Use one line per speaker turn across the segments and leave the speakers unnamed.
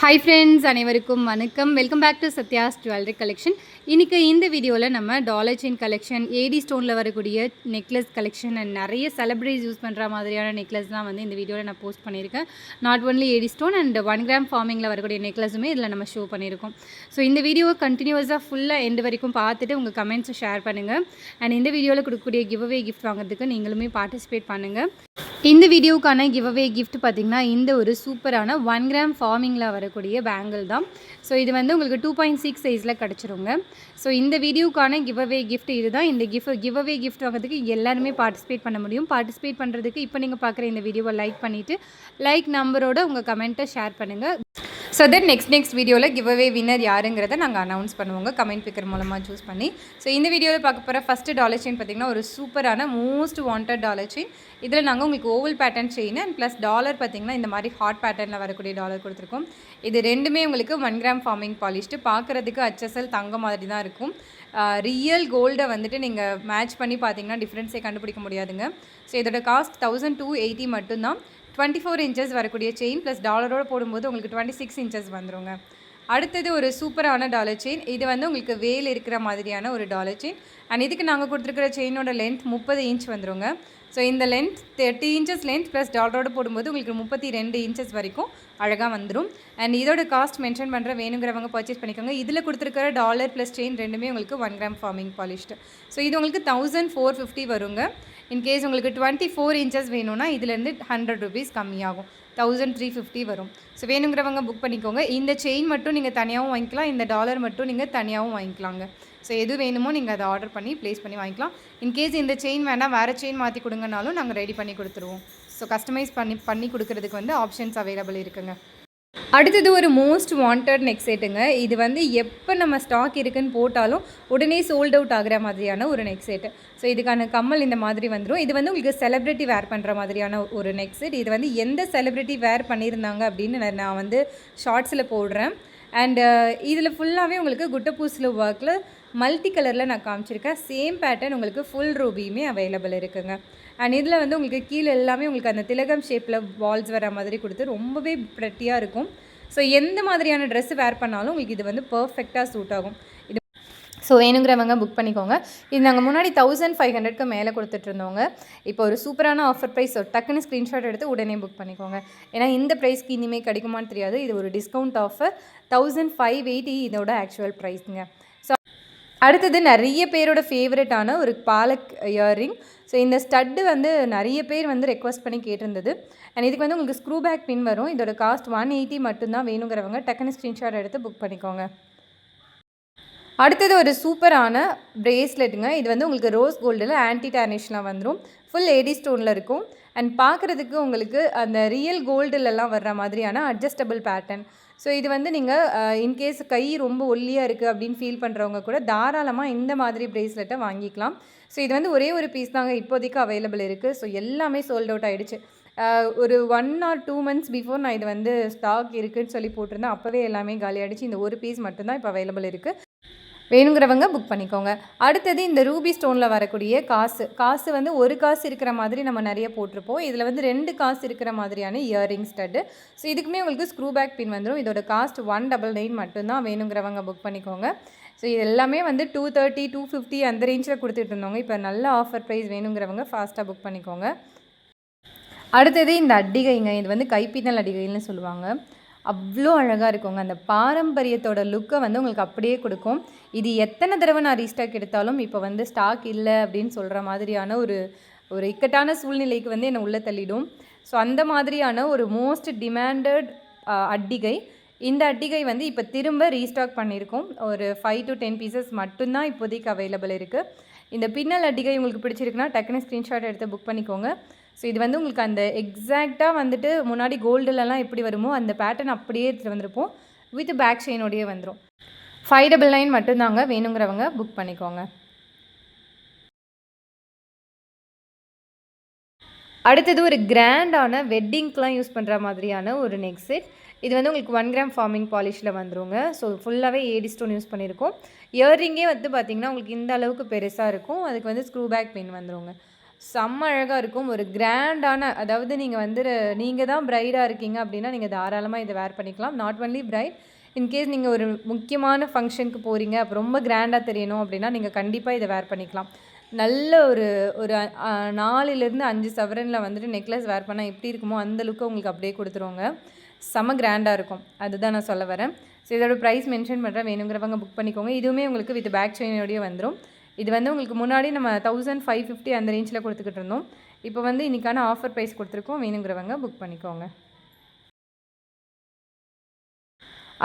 Hi friends அனைவருக்கும் வணக்கம். Welcome back to Sathya's jewellery collection இன்றைக்கி இந்த வீடியோவில் நம்ம டாலர் செயின் கலெக்ஷன் ஏடி ஸ்டோனில் வரக்கூடிய நெக்லஸ் கலெக்ஷன் அண்ட் நிறைய செலிப்ரிட்டிஸ் யூஸ் பண்ணுற மாதிரியான நெக்லஸ்லாம் வந்து இந்த வீடியோவில் நான் போஸ்ட் பண்ணியிருக்கேன். Not only AD stone and one gram ஃபார்மிங்கில் வரக்கூடிய நெக்லஸுமே இதில் நம்ம ஷோ பண்ணியிருக்கோம். ஸோ இந்த வீடியோவை கண்டினியூஸாக ஃபுல்லாக எண்டு வரைக்கும் பார்த்துட்டு உங்கள் கமெண்ட்ஸை ஷேர் பண்ணுங்கள் அண்ட் இந்த வீடியோவில் கொடுக்கக்கூடிய கிவ் அவே கிஃப்ட் வாங்குறதுக்கு நீங்களுமே பார்ட்டிசிபேட் பண்ணுங்கள் இந்த வீடியோவுக்கான கிவ்அவே கிஃப்ட் பார்த்திங்கன்னா இந்த ஒரு சூப்பரான ஒன் கிராம் ஃபார்மிங்கில் வரக்கூடிய பேங்கிள் தான். ஸோ இது வந்து உங்களுக்கு டூ பாயிண்ட் சிக்ஸ் சைஸில் கிடச்சிருங்க. ஸோ இந்த வீடியோக்கான கிவ்அவே கிஃப்ட் இது தான் இந்த கிஃப்ட் கிவ்அவே கிஃப்ட் வாங்குறதுக்கு எல்லாருமே பார்ட்டிசிபேட் பண்ண முடியும். பார்ட்டிசிபேட் பண்ணுறதுக்கு இப்போ நீங்கள் பார்க்குற இந்த வீடியோவை லைக் பண்ணிவிட்டு லைக் நம்பரோட உங்கள் கமெண்ட்டை ஷேர் பண்ணுங்கள் ஸோ தென் நெக்ஸ்ட் நெக்ஸ்ட் வீடியோவில் கிவ் அவே வின்னர் யாருங்கிறத நாங்கள் அனௌன்ஸ் பண்ணுவோங்க. கமெண்ட் பிக்கர் மூலமாக சூஸ் பண்ணி. ஸோ இந்த வீடியோவில் பார்க்க போகிற ஃபஸ்ட்டு டாலர் செயின் பார்த்திங்கன்னா ஒரு சூப்பரான மோஸ்ட் வாண்டட் டாலர் செயின் இதில் நாங்கள் உங்களுக்கு oval pattern chain and plus dollar பார்த்திங்கன்னா இந்த மாதிரி ஹாட் பேட்டர்னில் வரக்கூடிய டாலர் கொடுத்துருக்கோம். இது ரெண்டுமே உங்களுக்கு ஒன் கிராம் ஃபார்மிங் பாலிஷ்டு பார்க்குறதுக்கு அச்சசல் தங்க மாதிரி தான் இருக்கும். ரியல் கோல்டை வந்துட்டு நீங்கள் மேட்ச் பண்ணி பார்த்தீங்கன்னா டிஃப்ரென்ஸே கண்டுபிடிக்க முடியாதுங்க. ஸோ இதோட காஸ்ட் தௌசண்ட் டூ எயிட்டி மட்டும்தான். டுவெண்ட்டி ஃபோர் இன்ச்சஸ் வரக்கூடிய செயின் ப்ளஸ் டாலரோடு போடும்போது உங்களுக்கு டுவெண்ட்டி சிக்ஸ் இன்ச்சஸ் வந்துடுங்க அடுத்தது ஒரு சூப்பரான டாலர் செயின் இது வந்து உங்களுக்கு வேல் இருக்கிற மாதிரியான ஒரு டாலர் செயின் அண்ட் இதுக்கு நாங்கள் கொடுத்துருக்குற செயினோட லென்த் முப்பது இன்ச் வந்துருங்க. ஸோ இந்த length thirty inches length plus டாலரோடு போடும்போது உங்களுக்கு முப்பத்தி ரெண்டு இன்ச்சஸ் வரைக்கும் அழகாக வந்துடும் அண்ட் இதோட காஸ்ட் மென்ஷன் பண்ணுற வேணுங்கிறவங்க பர்ச்சேஸ் பண்ணிக்கோங்க. இதில் கொடுத்துருக்கிற டாலர் ப்ளஸ் செயின் ரெண்டுமே உங்களுக்கு one gram forming polished so இது உங்களுக்கு தௌசண்ட் ஃபோர் ஃபிஃப்டி வருங்க. இன்கேஸ் உங்களுக்கு டுவெண்ட்டி ஃபோர் இன்ச்சஸ் வேணும்னா இதுலேருந்து ஹண்ட்ரட் ருபீஸ் கம்மியாகும். தௌசண்ட் த்ரீ ஃபிஃப்டி வரும். ஸோ வேணுங்கிறவங்க புக் பண்ணிக்கோங்க. இந்த செயின் மட்டும் நீங்கள் தனியாகவும் வாங்கிக்கலாம். இந்த டாலர் மட்டும் நீங்கள் தனியாகவும் வாங்கிக்கலாங்க. ஸோ எது வேணுமோ நீங்கள் அதை ஆர்டர் பண்ணி ப்ளேஸ் பண்ணி வாங்கிக்கலாம். இன்கேஸ் இந்த செயின் வேணால் வேறு செயின் மாற்றி கொடுங்கனாலும் நாங்கள் ரெடி பண்ணி கொடுத்துருவோம். ஸோ கஸ்டமைஸ் பண்ணி பண்ணி கொடுக்கறதுக்கு வந்து ஆப்ஷன்ஸ் அவைலபிள் இருக்குங்க. அடுத்தது ஒரு மோஸ்ட் வாண்டட் நெக் செட்டுங்க இது வந்து எப்போ நம்ம ஸ்டாக் இருக்குன்னு போட்டாலும் உடனே சோல்ட் அவுட் ஆகிற மாதிரியான ஒரு நெக் செட்டு ஸோ இதுக்கான கம்மல் இந்த மாதிரி வந்துடும் இது வந்து உங்களுக்கு செலிப்ரிட்டி வேர் பண்ணுற மாதிரியான ஒரு நெக் செட் இது வந்து எந்த செலிப்ரிட்டி வேர் பண்ணியிருந்தாங்க அப்படின்னு நான் வந்து ஷார்ட்ஸில் போடுறேன். அண்டு இதில் ஃபுல்லாகவே உங்களுக்கு குட்டப்பூசில் ஒர்க்கில் மல்டி கலரில் நான் காமிச்சிருக்கேன். சேம் பேட்டர்ன் உங்களுக்கு ஃபுல் ரூபியுமே அவைலபிள் இருக்குங்க. அண்ட் இதில் வந்து உங்களுக்கு கீழே எல்லாமே உங்களுக்கு அந்த திலகம் ஷேப்பில் வால்ஸ் வர மாதிரி கொடுத்து ரொம்பவே ப்ரெட்டியாக இருக்கும். ஸோ எந்த மாதிரியான ட்ரெஸ்ஸு வேர் பண்ணாலும் உங்களுக்கு இது வந்து பர்ஃபெக்டாக சூட் ஆகும். இது ஸோ வேணுங்கிறவங்க புக் பண்ணிக்கோங்க. இது நாங்கள் முன்னாடி தௌசண்ட் ஃபைவ் ஹண்ட்ரட்க்கு மேலே கொடுத்துட்ருந்தோங்க இப்போ ஒரு சூப்பரான ஆஃபர் ப்ரைஸ் டக்குன்னு ஸ்க்ரீன்ஷாட் எடுத்து உடனே புக் பண்ணிக்கோங்க. ஏன்னா இந்த ப்ரைஸ்க்கு இனிமேல் கிடைக்குமான்னு தெரியாது. இது ஒரு discount offer thousand five eighty இதோட ஆக்சுவல் ப்ரைஸுங்க அடுத்தது நிறைய பேரோட ஃபேவரட்டான ஒரு பாலக் இயர்ரிங் ஸோ இந்த ஸ்டட்டு வந்து நிறைய பேர் வந்து ரெக்வஸ்ட் பண்ணி கேட்டிருந்தது. அண்ட் இதுக்கு வந்து உங்களுக்கு ஸ்க்ரூ பேக் பின் வரும். இதோட காஸ்ட் ஒன் எயிட்டி மட்டும்தான் வேணுங்கிறவங்க டக்குன்னு ஸ்க்ரீன்ஷாட் எடுத்து புக் பண்ணிக்கோங்க. அடுத்தது ஒரு சூப்பரான பிரேஸ்லெட்டுங்க இது வந்து உங்களுக்கு ரோஸ் கோல்டில் ஆன்டி டேர்னிஷ்லாம் வந்துடும் ஃபுல் ஏடி ஸ்டோனில் இருக்கும். அண்ட் பார்க்குறதுக்கு உங்களுக்கு அந்த ரியல் கோல்டுலலாம் வர்ற மாதிரியான அட்ஜஸ்டபிள் பேட்டர்ன் ஸோ இது வந்து நீங்கள் இன்கேஸ் கை ரொம்ப ஒல்லியாக இருக்குது அப்படின்னு ஃபீல் பண்ணுறவங்க கூட தாராளமாக இந்த மாதிரி ப்ரேஸ்லெட்டை வாங்கிக்கலாம். ஸோ இது வந்து ஒரே ஒரு பீஸ் தாங்க இப்போதைக்கு அவைலபிள் இருக்குது ஸோ எல்லாமே சோல்ட் அவுட் ஆகிடுச்சு ஒரு one or two months before நான் இது வந்து ஸ்டாக் இருக்குதுன்னு சொல்லி போட்டிருந்தேன். அப்போவே எல்லாமே காலி ஆகிடுச்சு இந்த ஒரு பீஸ் மட்டும்தான் இப்போ அவைலபிள் இருக்குது வேணுங்கிறவங்க புக் பண்ணிக்கோங்க. அடுத்தது இந்த ரூபி ஸ்டோனில் வரக்கூடிய காசு. காசு வந்து ஒரு காசு இருக்கிற மாதிரி நம்ம நிறைய போட்டிருப்போம். இதில் வந்து ரெண்டு காசு இருக்கிற மாதிரியான இயரிங் ஸ்டட்டு ஸோ இதுக்குமே உங்களுக்கு ஸ்க்ரூ பேக் பின் வந்துடும் இதோட காஸ்ட் ஒன் டபுள் நைன் மட்டும்தான் வேணுங்கிறவங்க புக் பண்ணிக்கோங்க. ஸோ இது எல்லாமே வந்து டூ தேர்ட்டி டூ ஃபிஃப்டி அந்த ரேஞ்சில் கொடுத்துட்டு இருந்தவங்க இப்போ நல்ல ஆஃபர் ப்ரைஸ் வேணுங்கிறவங்க ஃபாஸ்ட்டாக புக் பண்ணிக்கோங்க. அடுத்தது இந்த அடிகைங்க. இது வந்து கைப்பின்னல் அடிகைன்னு சொல்லுவாங்க. அவ்வளோ அழகாக இருக்குங்க. அந்த பாரம்பரியத்தோட லுக்கை வந்து உங்களுக்கு அப்படியே கொடுக்கும். இது எத்தனை தடவை நான் ரீஸ்டாக் எடுத்தாலும் இப்போ வந்து ஸ்டாக் இல்லை அப்படின்னு சொல்கிற மாதிரியான ஒரு ஒரு இக்கட்டான சூழ்நிலைக்கு வந்து என்னை உள்ளே தள்ளிடும். ஸோ அந்த மாதிரியான ஒரு மோஸ்ட் டிமாண்டட் அட்டிகை. இந்த அட்டிகை வந்து இப்போ திரும்ப ரீஸ்டாக் பண்ணியிருக்கோம். ஒரு ஃபைவ் டு டென் பீசஸ் மட்டும்தான் இப்போதைக்கு அவைலபிள் இருக்குது இந்த பின்னல் அட்டிகை உங்களுக்கு பிடிச்சிருக்குன்னா டக்குன்னு ஸ்க்ரீன்ஷாட் எடுத்து புக் பண்ணிக்கோங்க. ஸோ இது வந்து உங்களுக்கு அந்த எக்ஸாக்டாக வந்துட்டு முன்னாடி கோல்டுலலாம் எப்படி வருமோ அந்த பேட்டர்ன் அப்படியே எடுத்துகிட்டு வந்திருப்போம். வித் பேக் செயினோடையே வந்துடும் ஃபைவ் டபுள் நைன் மட்டும்தாங்க வேணுங்கிறவங்க புக் பண்ணிக்கோங்க. அடுத்தது ஒரு கிராண்டான வெட்டிங்க்கெலாம் யூஸ் பண்ணுற மாதிரியான ஒரு நெக் செட் இது வந்து உங்களுக்கு ஒன் கிராம் ஃபார்மிங் பாலிஷில் வந்துருங்க. ஸோ ஃபுல்லாகவே ஏடி ஸ்டோன் யூஸ் பண்ணியிருக்கோம் இயர்ரிங்கே வந்து பார்த்திங்கன்னா உங்களுக்கு இந்த அளவுக்கு பெருசாக இருக்கும். அதுக்கு வந்து ஸ்க்ரூ பேக் பின் வந்துருங்க. செம்ம அழகாக இருக்கும். ஒரு கிராண்டான அதாவது நீங்கள் வந்து நீங்கள் தான் ப்ரைடாக இருக்கீங்க அப்படின்னா நீங்கள் தாராளமாக இதை வேர் பண்ணிக்கலாம். நாட் ஒன்லி பிரைட் இன்கேஸ் நீங்கள் ஒரு முக்கியமான ஃபங்க்ஷனுக்கு போகிறீங்க அப்போ ரொம்ப கிராண்டாக தெரியணும் அப்படின்னா நீங்கள் கண்டிப்பாக இதை வேர் பண்ணிக்கலாம். நல்ல ஒரு ஒரு நாலுலேருந்து அஞ்சு சவரனில் வந்துட்டு நெக்லஸ் வேர் பண்ணால் எப்படி இருக்குமோ அந்த லுக்கை உங்களுக்கு அப்படியே கொடுத்துருவோங்க. செம்ம கிராண்டாக இருக்கும். அதுதான் நான் சொல்ல வரேன். ஸோ இதோட ப்ரைஸ் மென்ஷன் பண்ணுறேன் வேணுங்கிறவங்க புக் பண்ணிக்கோங்க. இதுவுமே உங்களுக்கு வித் பேக் செயினோடய வந்துடும் இது வந்து உங்களுக்கு முன்னாடி நம்ம தௌசண்ட் ஃபைவ் ஃபிஃப்டி அந்த ரேஞ்சில் கொடுத்துக்கிட்டு இருந்தோம். இப்போ வந்து இன்றைக்கான ஆஃபர் ப்ரைஸ் கொடுத்துருக்கோம். வேணுங்கிறவங்க புக் பண்ணிக்கோங்க.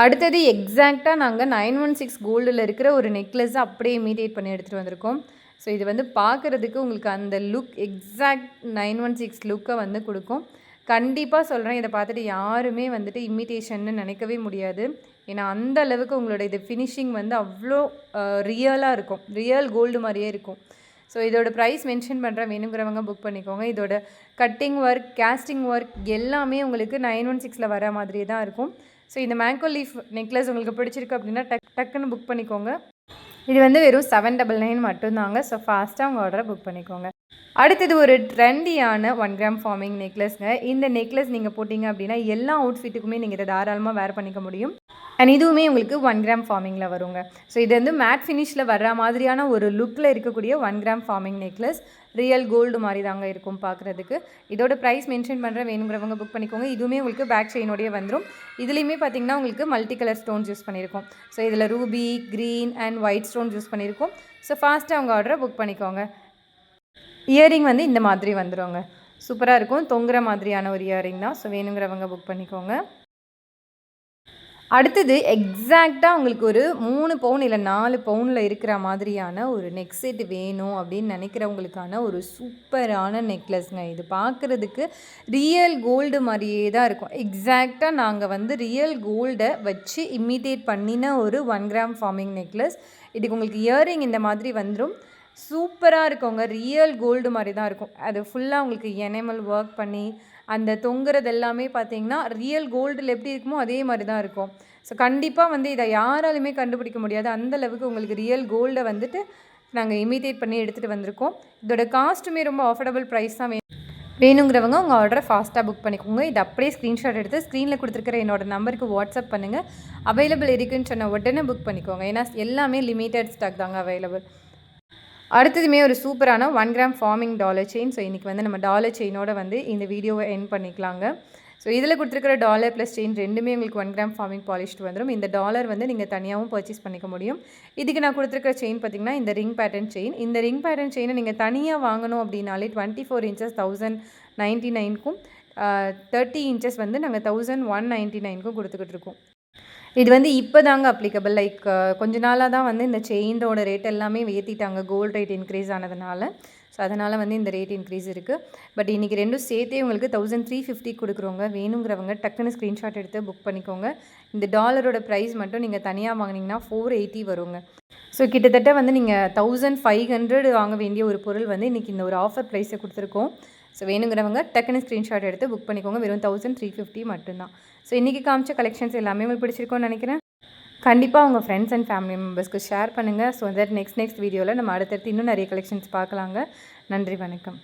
அடுத்தது எக்ஸாக்டாக நாங்கள் நைன் ஒன் சிக்ஸ் கோல்டில் இருக்கிற ஒரு நெக்லஸ் அப்படியே இமீடியேட் பண்ணி எடுத்துகிட்டு வந்திருக்கோம். ஸோ இது வந்து பார்க்குறதுக்கு உங்களுக்கு அந்த look exact nine one six லுக்கை வந்து கொடுக்கும். கண்டிப்பாக சொல்கிறேன் இதை பார்த்துட்டு யாருமே வந்துட்டு இமிட்டேஷன்னு நினைக்கவே முடியாது. ஏன்னா அந்த அளவுக்கு உங்களோட இது ஃபினிஷிங் வந்து அவ்வளோ ரியலாக இருக்கும். ரியல் கோல்டு மாதிரியே இருக்கும். ஸோ இதோட ப்ரைஸ் மென்ஷன் பண்ணுற வேணுங்கிறவங்க புக் பண்ணிக்கோங்க. இதோட கட்டிங் ஒர்க் கேஸ்டிங் ஒர்க் எல்லாமே உங்களுக்கு நைன் ஒன் சிக்ஸில் வர மாதிரியே தான் இருக்கும். ஸோ இந்த மேங்கோ லீஃப் நெக்லஸ் உங்களுக்கு பிடிச்சிருக்கு அப்படின்னா டக் டக்குன்னு புக் பண்ணிக்கோங்க. இது வந்து வெறும் செவன் டபுள் நைன் மட்டும்தாங்க. ஸோ ஃபாஸ்ட்டாக உங்கள் ஆர்டரை புக் பண்ணிக்கோங்க. அடுத்தது ஒரு ட்ரெண்டியான ஒன் கிராம் ஃபார்மிங் நெக்லஸ்ங்க இந்த நெக்லஸ் நீங்கள் போட்டிங்க அப்படின்னா எல்லா அவுட்ஃபிட்டுக்குமே நீங்கள் இதை தாராளமாக வேர் பண்ணிக்க முடியும். அண்ட் இதுவுமே உங்களுக்கு ஒன் கிராம் ஃபார்மிங்கில் வருங்க. ஸோ இது வந்து மேட் ஃபினிஷில் வர்ற மாதிரியான ஒரு லுக்கில் இருக்கக்கூடிய one gram forming necklace real gold மாதிரி தாங்க இருக்கும் பார்க்குறதுக்கு இதோட ப்ரைஸ் மென்ஷன் பண்ணுற வேணுங்கிறவங்க புக் பண்ணிக்கோங்க. இதுவுமே உங்களுக்கு பேக் செயினுடைய வந்துடும் இதுலேயுமே பார்த்தீங்கன்னா உங்களுக்கு மல்டி கலர் ஸ்டோன்ஸ் யூஸ் பண்ணியிருக்கோம் ஸோ இதில் ruby green and white stones use பண்ணியிருக்கோம் ஸோ ஃபாஸ்ட்டாக அவங்க ஆர்டரை புக் பண்ணிக்கோங்க. இயரிங் வந்து இந்த மாதிரி வந்துடுங்க சூப்பராக இருக்கும். தொங்குற மாதிரியான ஒரு இயரிங் தான். ஸோ வேணுங்கிறவங்க புக் பண்ணிக்கோங்க. அடுத்தது எக்ஸாக்டாக உங்களுக்கு ஒரு மூணு பவுன் இல்லை நாலு பவுனில் இருக்கிற மாதிரியான ஒரு நெக் செட் வேணும் அப்படின்னு நினைக்கிறவங்களுக்கான ஒரு சூப்பரான நெக்லஸ்ங்க இது பார்க்குறதுக்கு ரியல் கோல்டு மாதிரியே தான் இருக்கும். எக்ஸாக்டாக நாங்கள் வந்து ரியல் கோல்டை வச்சு இமிட்டேட் பண்ணின ஒரு ஒன் கிராம் ஃபார்மிங் நெக்லஸ் இதுக்கு உங்களுக்கு இயரிங் இந்த மாதிரி வந்துடும் சூப்பராக இருக்குங்க. ரியல் கோல்டு மாதிரி தான் இருக்கும். அது ஃபுல்லாக உங்களுக்கு எனிமல் ஒர்க் பண்ணி அந்த தொங்குறது எல்லாமே பார்த்தீங்கன்னா ரியல் கோல்டில் எப்படி இருக்குமோ அதே மாதிரி தான் இருக்கும். ஸோ கண்டிப்பாக வந்து இதை யாராலுமே கண்டுபிடிக்க முடியாது. அந்தளவுக்கு உங்களுக்கு ரியல் கோல்டை வந்துட்டு நாங்கள் இமிட்டேட் பண்ணி எடுத்துகிட்டு வந்திருக்கோம். இதோட காஸ்ட்டுமே ரொம்ப அஃபோர்டபுள் ப்ரைஸ் தான் வேணும் வேணுங்கிறவங்க உங்கள் ஆர்டரை ஃபாஸ்ட்டாக புக் பண்ணிக்கோங்க. இது அப்படியே ஸ்க்ரீன்ஷாட் எடுத்து ஸ்க்ரீனில் கொடுத்துருக்கிற என்னோட நம்பருக்கு வாட்ஸ்அப் பண்ணுங்கள் அவைலபிள் இருக்குன்னு சொன்ன உடனே புக் பண்ணிக்கோங்க. ஏன்னா எல்லாமே லிமிட்டட் ஸ்டாக் தாங்க அவைலபிள் அடுத்ததுமே ஒரு சூப்பரான one gram forming dollar chain so இன்றைக்கி வந்து நம்ம டாலர் செயினோட வந்து இந்த வீடியோவை என் பண்ணிக்கலாங்க. ஸோ இதில் கொடுத்துருக்கிற டாலர் ப்ளஸ் செயின் ரெண்டுமே உங்களுக்கு ஒன் கிராம் ஃபார்மிங் பாலிஷ்டு வந்துடும் இந்த டாலர் வந்து நீங்கள் தனியாகவும் பர்ச்சேஸ் பண்ணிக்க முடியும். இதுக்கு நான் கொடுத்துருக்கிற செயின் பார்த்திங்கன்னா இந்த ரிங் பேட்டர்ன் செயின் இந்த ரிங் பேட்டர்ன் செயினை நீங்கள் தனியாக வாங்கணும் அப்படின்னாலே twenty four inches thousand ninety நைனுக்கும் thirty inches வந்து நாங்கள் தௌசண்ட் ஒன் நைன்ட்டி நைனுக்கும் கொடுத்துக்கிட்டு இருக்கோம். இது வந்து இப்போ தாங்க அப்ளிகபிள் லைக் கொஞ்ச நாளாக தான் வந்து இந்த செயினோட ரேட் எல்லாமே ஏற்றிட்டாங்க கோல்டு ரேட் இன்க்ரீஸ் ஆனதுனால. ஸோ அதனால் வந்து இந்த ரேட் இன்க்ரீஸ் இருக்குது பட் இன்றைக்கி ரெண்டும் சேர்த்தே உங்களுக்கு தௌசண்ட் த்ரீ ஃபிஃப்டி கொடுக்குறவங்க வேணுங்கிறவங்க டக்குன்னு ஸ்க்ரீன்ஷாட் எடுத்து புக் பண்ணிக்கோங்க. இந்த டாலரோட ப்ரைஸ் மட்டும் நீங்கள் தனியாக வாங்கினீங்கன்னா ஃபோர் எயிட்டி வருங்க. ஸோ கிட்டத்தட்ட வந்து நீங்கள் தௌசண்ட் ஃபைவ் ஹண்ட்ரட் வாங்க வேண்டிய ஒரு பொருள் வந்து இன்றைக்கி இந்த ஒரு ஆஃபர் ப்ரைஸை கொடுத்துருக்கோம். ஸோ வேணுங்கிறவங்க டக்குன்னு ஸ்க்ரீன்ஷாட் எடுத்து புக் பண்ணிக்கோங்க. வெறும் தௌசண்ட் த்ரீ ஃபிஃப்டி மட்டும்தான். ஸோ இன்றைக்கி காமிச்ச கலெக்ஷன்ஸ் எல்லாமே உங்களுக்கு பிடிச்சிருக்கோன்னு நினைக்கிறேன். கண்டிப்பாக உங்கள் ஃப்ரெண்ட்ஸ் அண்ட் ஃபேமிலி மெம்பர்ஸ்க்கு ஷேர் பண்ணுங்கள் ஸோ தட் நெக்ஸ்ட் நெக்ஸ்ட் வீடியோவில் நம்ம அடுத்தடுத்து இன்னும் நிறைய கலெக்ஷன்ஸ் பார்க்கலாங்க. நன்றி வணக்கம்.